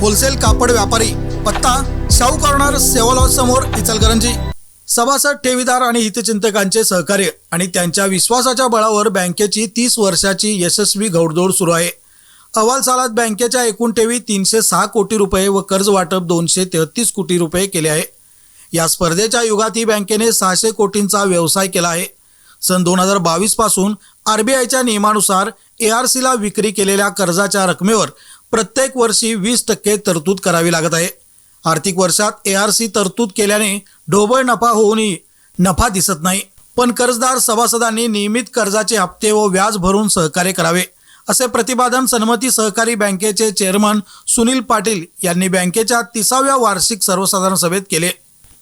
Wholesale कापड व्यापारी पत्ता शाहू कॉर्नर सेवा समोर इचलकरंजी. सभासद ठेवीदार आणि हितचिंतकांचे सहकार्य आणि त्यांच्या विश्वासाच्या बळावर बँकेची तीस वर्षाची यशस्वी घौडदौड सुरू आहे. अहवाल सालात बँकेच्या एकूण ठेवी तीनशे सहा कोटी रुपये व कर्ज वाटप दोनशे तेहतीस कोटी रुपये केले आहे. या स्पर्धेच्या युगात ही बँकेने सहाशे कोटींचा व्यवसाय केला आहे. सन दोन हजार बावीसपासून आरबीआयच्या नियमानुसार ए आर सीला विक्री केलेल्या कर्जाच्या रकमेवर प्रत्येक वर्षी वीस टक्के तरतूद करावी लागत आहे. आर्थिक वर्षात ए आर सी तरतूद केल्याने ढोबळ नफा होऊनही नफा दिसत नाही. पण कर्जदार सभासदांनी नियमित कर्जाचे हप्ते व व्याज भरून सहकार्य करावे असे प्रतिपादन सन्मती सहकारी बँकेचे चेअरमन सुनील पाटील यांनी बँकेच्या तिसाव्या वार्षिक सर्वसाधारण सभेत केले.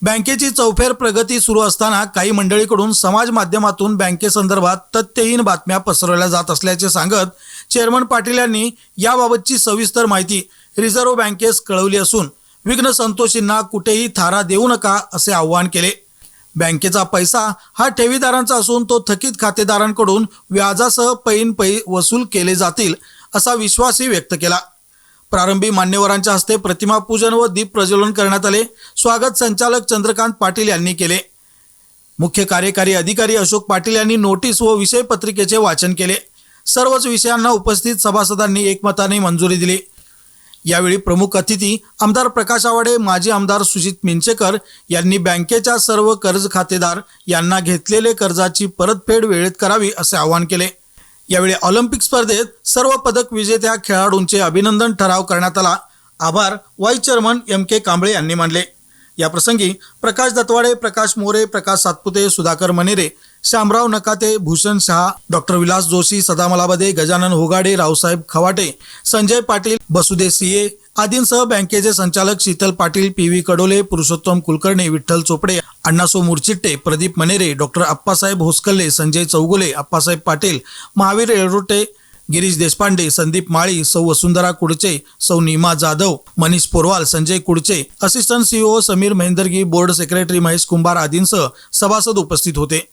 बँकेची चौफेर प्रगती सुरू असताना काही मंडळीकडून समाज माध्यमातून बँकेसंदर्भात तथ्यहीन बातम्या पसरवल्या जात असल्याचे सांगत चेअरमन पाटील यांनी याबाबतची सविस्तर माहिती रिझर्व्ह बँकेस कळवली असून विघ्न संतोषींना कुठेही थारा देऊ नका असे आवाहन केले. बँकेचा पैसा हा ठेवीदारांचा असून तो थकीत खातेदारांकडून व्याजासह पैन पै वसूल केले जातील असा विश्वासही व्यक्त केला. प्रारंभी मान्यवरांच्या हस्ते प्रतिमा पूजन व दीप प्रज्वलन करण्यात आले. स्वागत संचालक चंद्रकांत पाटील यांनी केले. मुख्य कार्यकारी अधिकारी अशोक पाटील यांनी नोटीस व विषय पत्रिकेचे वाचन केले. सर्वच विषयांना उपस्थित सभासदांनी एकमताने मंजुरी दिली. यावेळी प्रमुख अतिथी आमदार प्रकाश आवाडे माजी आमदार सुजित मिंचेकर यांनी बँकेच्या सर्व कर्ज खातेदार यांना घेतलेले कर्जाची परतफेड वेळेत करावी असे आवाहन केले. यावेळी ऑलिम्पिक स्पर्धेत सर्व पदक विजेत्या खेळाडूंचे अभिनंदन ठराव करण्यात आला. आभार vice chairman M K Kamble यांनी मानले. याप्रसंगी प्रकाश दत्वाडे प्रकाश मोरे प्रकाश सातपुते सुधाकर मनेरे श्यामराव नकाते भूषण शहा डॉक्टर विलास जोशी सदामलाबदे गजानन होगाडे रावसाहेब खवाटे संजय पाटील बसुदे सीए आदींसह बँकेचे संचालक Sheetal Patil P V Kadole Purushottam Kulkarni Vitthal Chopade Annaso Murchitte Pradeep Manere doctor Appasaheb Hoskalle Sanjay Chougule Appasaheb Patil Mahavir Yelrote Girish Deshpande Sandeep Mali सौ वसुंधरा कुडचे सौ Neema Jadhav Manish Porwal Sanjay Kudache assistant CEO Sameer Mahendargi board secretary Mahesh Kumbhar आदींसह सभासद उपस्थित होते.